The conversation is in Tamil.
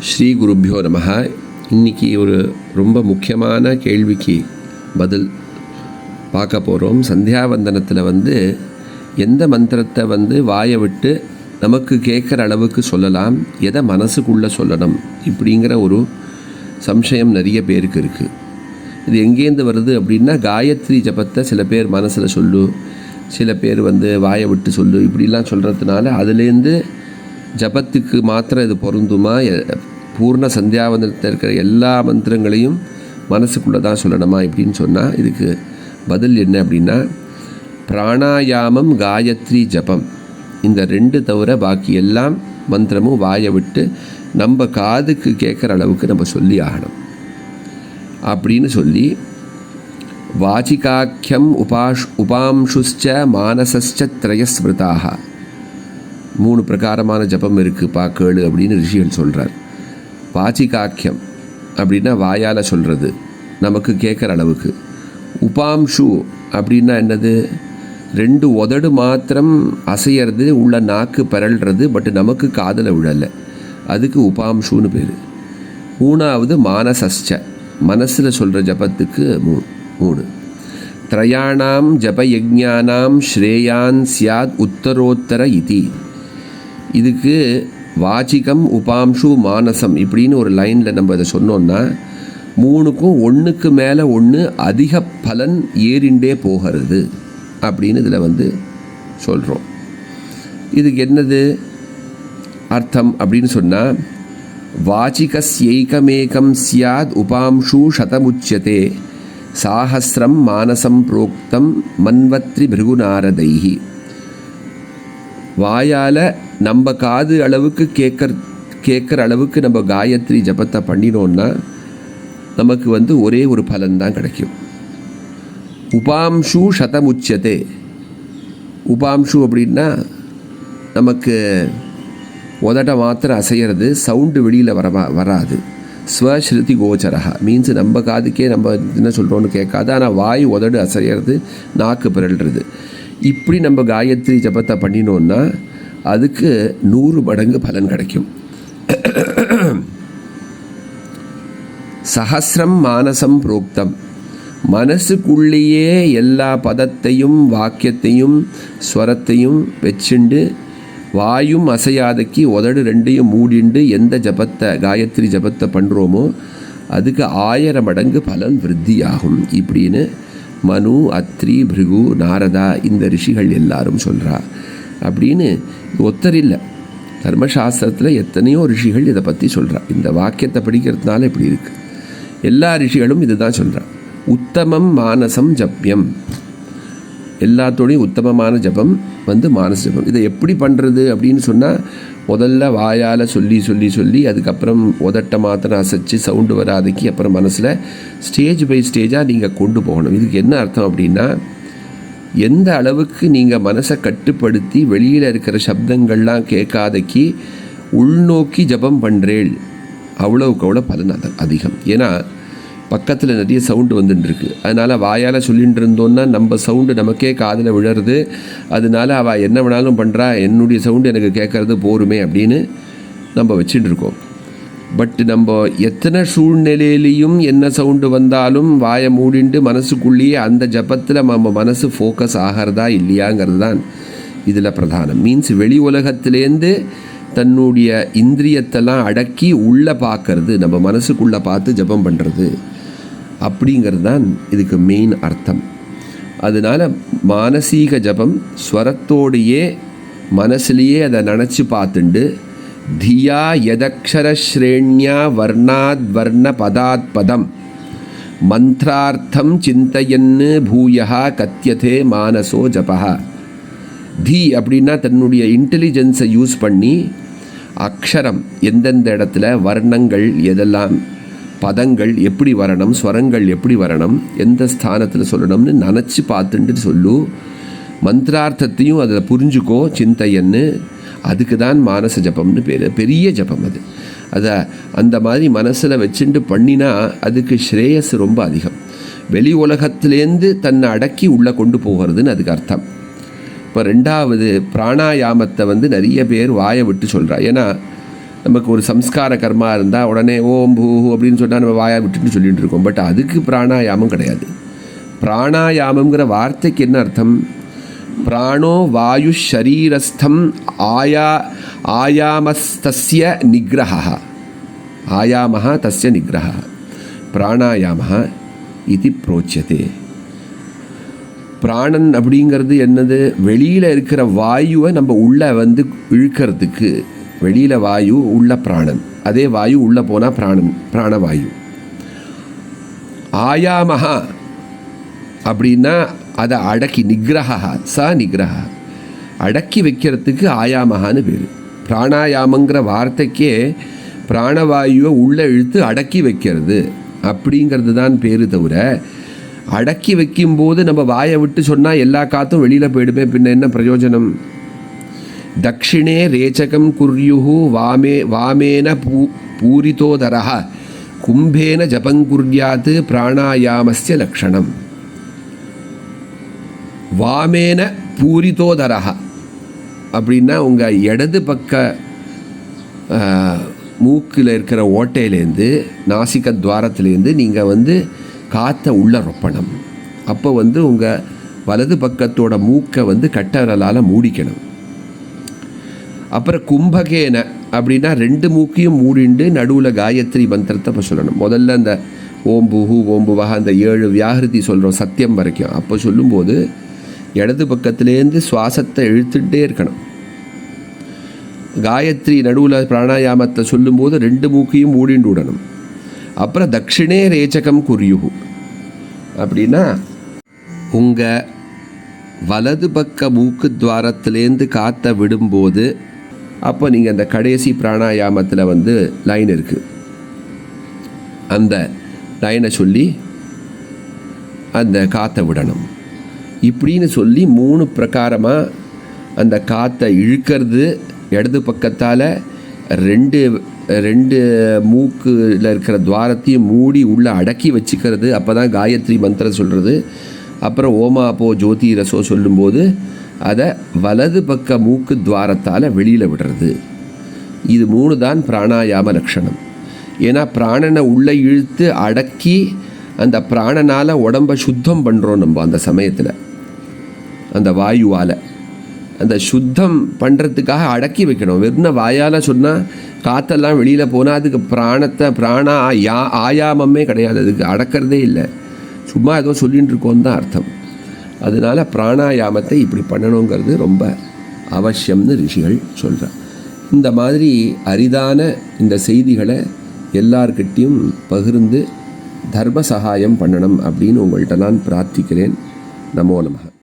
ஸ்ரீ குருப்பியோ நமஹ. இன்னைக்கு ஒரு ரொம்ப முக்கியமான கேள்விக்கு பதில் பார்க்க போகிறோம் சந்தியாவந்தனத்தில் வந்து எந்த மந்திரத்தை வந்து வாயை விட்டு நமக்கு கேட்குற அளவுக்கு சொல்லலாம் எதை மனசுக்குள்ளே சொல்லணும் இப்படிங்கிற ஒரு சம்சயம் நிறைய பேருக்கு இருக்குது இது எங்கேருந்து வருது அப்படின்னா காயத்ரி ஜபத்தை சில பேர் மனசில் சொல்லு சில பேர் வந்து வாயை விட்டு சொல்லு இப்படிலாம் சொல்கிறதுனால அதுலேருந்து ஜபத்துக்கு மாத்திரம் இது பொருந்துமா? பூர்ண சந்தியாவந்தனத்தில் இருக்கிற எல்லா மந்திரங்களையும் மனசுக்குள்ளே தான் சொல்லணுமா இப்படின்னு சொன்னால் இதுக்கு பதில் என்ன அப்படின்னா பிராணாயாமம் காயத்ரி ஜபம். இந்த ரெண்டு தவிர பாக்கி எல்லாம் மந்திரமும் வாயை விட்டு நம்ம காதுக்கு கேட்குற அளவுக்கு நம்ம சொல்லி ஆகணும். அப்படின்னு சொல்லி வாச்சிகாக்கியம் உபாஷ் உபாம்சுச்ச மானசஸ்ச திரயஸ்மிருதாக மூணு பிரகாரமான ஜபம் இருக்குது பா கேளு அப்படின்னு ரிஷிகள் சொல்கிறார் வாச்சிகாக்கியம் அப்படின்னா வாயால் சொல்கிறது நமக்கு கேட்குற அளவுக்கு. உபாம்ஷு அப்படின்னா என்னது? ரெண்டு உதடு மாத்திரம் அசையிறது உள்ள நாக்கு பரல்றது பட் நமக்கு காதலை விழலை. அதுக்கு உபாம்ஷுன்னு பேர். மூணாவது மானசஸ்ச மனசில் சொல்கிற ஜபத்துக்கு மூணு மூணு. த்ரயாணாம் ஜபயஜானாம் ஸ்ரேயான் சியாத் உத்தரோத்தர இதி. இதுக்கு வாச்சிகம் உபாம்சு மானசம் இப்படின்னு ஒரு லைனில் நம்ம இதை சொன்னோம்னா மூணுக்கும் ஒன்றுக்கு மேலே ஒன்று அதிக பலன் ஏறிண்டே போகிறது அப்படின்னு இதில் வந்து சொல்கிறோம் இதுக்கு என்னது அர்த்தம் அப்படின்னு சொன்னால் வாச்சிகஸ்யைகமேகம் சியாத் உபாம்சு சதமுச்சியதே சாகசிரம் மானசம் புரோக்தம் மன்வத்ரி பிருகுநாரதைஹி. வாயால் நம்ம காது அளவுக்கு கேட்கற கேட்குற அளவுக்கு நம்ம காயத்ரி ஜபத்தை பண்ணினோன்னா நமக்கு வந்து ஒரே ஒரு பலன் தான் கிடைக்கும். உபாம்சு சதமுச்சதே உபாம்சு அப்படின்னா நமக்கு உதட்ட மாத்திரம் அசையிறது சவுண்டு வெளியில் வர வராது. ஸ்வஸ்ருதி கோச்சரஹா. மீன்ஸ் நம்ம காதுக்கே நம்ம என்ன சொல்கிறோன்னு கேட்காது ஆனால் வாய் உதடு அசையிறது நாக்கு பிறல்றது இப்படி நம்ம காயத்ரி ஜபத்தை பண்ணினோன்னா அதுக்கு நூறு மடங்கு பலன் கிடைக்கும். சஹசிரம் மானசம் புரோக்தம். மனசுக்குள்ளேயே எல்லா பதத்தையும் வாக்கியத்தையும் ஸ்வரத்தையும் வச்சுண்டு வாயும் அசையாதக்கி உதடு ரெண்டையும் மூடிண்டு எந்த ஜபத்தை காயத்ரி ஜபத்தை பண்ணுறோமோ அதுக்கு ஆயிரம் மடங்கு பலன் விருத்தியாகும். இப்படின்னு மனு அத்ரி பிருகு நாரதா இந்த ரிஷிகள் எல்லாரும் சொல்கிறா அப்படின்னு ஒத்தர் இல்லை தர்மசாஸ்திரத்தில் எத்தனையோ ரிஷிகள் இதை பற்றி சொல்கிறான் இந்த வாக்கியத்தை படிக்கிறதுனால இப்படி இருக்குது எல்லா ரிஷிகளும் இதுதான் சொல்கிறான் உத்தமம் மானசம் ஜப்யம். எல்லாத்தோடையும் உத்தமமான ஜபம் வந்து மானச ஜபம். இதை எப்படி பண்ணுறது அப்படின்னு சொன்னால் முதல்ல வாயால் சொல்லி சொல்லி சொல்லி அதுக்கப்புறம் உதட்ட மாத்திரம் அசைச்சு சவுண்டு வராதுக்கு அப்புறம் மனசில் ஸ்டேஜ் பை ஸ்டேஜாக நீங்கள் கொண்டு போகணும். இதுக்கு என்ன அர்த்தம் அப்படின்னா எந்த அளவுக்கு நீங்கள் மனசை கட்டுப்படுத்தி வெளியில் இருக்கிற சப்தங்கள்லாம் கேட்காதக்கி உள்நோக்கி ஜபம் பண்ணுறேள் அவ்வளோக்கு அவ்வளோ பலன் அது அதிகம். ஏன்னா பக்கத்தில் நிறைய சவுண்டு வந்துட்டுருக்கு. அதனால் வாயால் சொல்லிகிட்டு இருந்தோன்னா நம்ம சவுண்டு நமக்கே காதில் விழறது. அதனால அவள் என்ன வேணாலும் பண்ணுறா என்னுடைய சவுண்டு எனக்கு கேட்குறது போருமே அப்படின்னு நம்ம வச்சுட்டு இருக்கோம். பட் நம்ம எத்தனை சூழ்நிலையிலையும் என்ன சவுண்டு வந்தாலும் வாயை மூடிண்டு மனசுக்குள்ளேயே அந்த ஜபத்தில் நம்ம மனசு ஃபோக்கஸ் ஆகிறதா இல்லையாங்கிறது தான் இதில் பிரதானம். மீன்ஸ் வெளி உலகத்திலேருந்து தன்னுடைய இந்திரியத்தெல்லாம் அடக்கி உள்ளே பார்க்கறது நம்ம மனசுக்குள்ளே பார்த்து ஜபம் பண்ணுறது அப்படிங்கிறது தான் இதுக்கு மெயின் அர்த்தம். அதனால் மானசீக ஜபம் ஸ்வரத்தோடையே மனசுலேயே அதை நினச்சி பார்த்துண்டு தியா யதக்ஷர ஸ்ரேண்யா வர்ணாத் வர்ண பதாத் பதம் மந்த்ரார்த்தம் சிந்தையன்னு பூயா கத்தியதே மானசோ ஜபஹா தி அப்படின்னா தன்னுடைய இன்டெலிஜென்ஸை யூஸ் பண்ணி அக்ஷரம் எந்தெந்த இடத்துல வர்ணங்கள் எதெல்லாம் பதங்கள் எப்படி வரணும் ஸ்வரங்கள் எப்படி வரணும் எந்த ஸ்தானத்தில் சொல்லணும்னு நினச்சி பார்த்துட்டு சொல்லு. மந்திரார்த்தத்தையும் அதில் புரிஞ்சுக்கோ சிந்தையன்னு. அதுக்கு தான் மானச ஜபம்னு பேர். பெரிய ஜபம் அது. அதை அந்த மாதிரி மனசில் வச்சுட்டு பண்ணினா அதுக்கு ஸ்ரேயஸ் ரொம்ப அதிகம். வெளி உலகத்திலேருந்து தன்னை அடக்கி உள்ளே கொண்டு போகிறதுன்னு அதுக்கு அர்த்தம். இப்போ ரெண்டாவது பிராணாயாமத்தை வந்து நிறைய பேர் வாயை விட்டு சொல்கிறா ஏன்னா நமக்கு ஒரு சம்ஸ்கார கர்மா இருந்தால் உடனே ஓம் பூ அப்படின்னு சொன்னால் நம்ம வாயை விட்டுட்டு சொல்லிகிட்டு இருக்கோம். பட் அதுக்கு பிராணாயாமம் கிடையாது. பிராணாயாமங்கிற வார்த்தைக்கு என்ன அர்த்தம்? பிராணோ வாயு ஷரீரஸ்தம் ஆயா ஆயாமஸ்தஸ்ய நிகிரக ஆயாமः தஸ்ய நிகிரக பிராணாயாமः இது புரோச்சியதே பிராணன் அப்படிங்கிறது என்னது வெளியில் இருக்கிற வாயுவை நம்ம உள்ளே வந்து இழுக்கிறதுக்கு வெளியில் வாயு உள்ள பிராணன். அதே வாயு உள்ளே போனால் பிராணன் பிராணவாயு. ஆயாமஹா அப்படின்னா அதை அடக்கி நிகிரகா ச நிகிரகா அடக்கி வைக்கிறதுக்கு ஆயாமகான்னு பேர். பிராணாயாமங்கிற வார்த்தைக்கே பிராணவாயுவை உள்ளே இழுத்து அடக்கி வைக்கிறது. அப்படிங்கிறது தான் பேர் தவிர அடக்கி வைக்கும்போது நம்ம வாயை விட்டு சொன்னால் எல்லா காத்தும் வெளியில் போயிடுமே பின்ன என்ன பிரயோஜனம்? தக்ஷிணே ரேச்சகம் குர்யுஹு வாமே வாமேன பூ பூரிதோதரः கும்பேன ஜபங்குர்யாத்து பிராணாயாமஸ்ய லக்ஷணம். வாமேன பூரிதோதரः அப்படின்னா உங்கள் இடது பக்க மூக்கில் இருக்கிற ஓட்டையிலேருந்து நாசிக்க துவாரத்துலேருந்து நீங்கள் வந்து காற்றை உள்ள ரொப்பணும். அப்போ வந்து உங்கள் வலது பக்கத்தோட மூக்கை வந்து கட்டரலால் மூடிக்கணும். அப்புறம் கும்பகேன அப்படின்னா ரெண்டு மூக்கையும் மூடிண்டு நடுவில் காயத்ரி மந்திரத்தை இப்போ சொல்லணும். முதல்ல அந்த ஓம் புஹு ஓம்பு புவஹ அந்த ஏழு வியாகிருதி சொல்கிறோம் சத்தியம் வரைக்கும். அப்போ சொல்லும்போது இடது பக்கத்துலேருந்து சுவாசத்தை இழுத்துட்டே இருக்கணும். காயத்ரி நடுவில் பிராணாயாமத்தை சொல்லும்போது ரெண்டு மூக்கையும் மூடிண்டு விடணும். அப்புறம் தட்சிணே ரேச்சகம் குறியுகு அப்படின்னா உங்கள் வலது பக்க மூக்கு துவாரத்திலேருந்து காற்றை விடும்போது அப்போ நீங்கள் அந்த கடைசி பிராணாயாமத்தில் வந்து லைன் இருக்குது அந்த லைனை சொல்லி அந்த காற்றை விடணும். இப்படின்னு சொல்லி மூணு பிரகாரமாக அந்த காற்றை இழுக்கிறது. இடது பக்கத்தால் ரெண்டு ரெண்டு மூக்கில் இருக்கிற துவாரத்தையும் மூடி உள்ளே அடக்கி வச்சுக்கிறது. அப்போ தான் காயத்ரி மந்திரம் சொல்கிறது அப்புறம் ஓமா போ ஜோதி ரசோ சொல்லும்போது அதை வலது பக்க மூக்கு துவாரத்தால் வெளியில் விடுறது. இது மூணு தான் பிராணாயாம லட்சணம். ஏன்னா பிராணனை உள்ளே இழுத்து அடக்கி அந்த பிராணனால் உடம்பை சுத்தம் பண்ணுறோம் நம்ம அந்த சமயத்தில். அந்த வாயுவால். அந்த சுத்தம் பண்ணுறதுக்காக அடக்கி வைக்கணும். வெறும் வாயால் சொன்னால் காற்றெல்லாம் வெளியில் போனால் அதுக்கு பிராணத்தை பிராண யா ஆயாமமே கிடையாது. அதுக்கு அடக்கிறதே இல்லை. சும்மா ஏதோ சொல்லிகிட்டு இருக்கோன்னு தான் அர்த்தம். அதனால் பிராணாயாமத்தை இப்படி பண்ணணுங்கிறது ரொம்ப அவசியம்னு ரிஷிகள் சொல்கிறார் இந்த மாதிரி அரிதான இந்த செய்திகளை எல்லார்கிட்டேயும் பகிர்ந்து தர்ம சகாயம் பண்ணணும் அப்படின்னு உங்கள்கிட்ட நான் பிரார்த்திக்கிறேன். நமோ நமக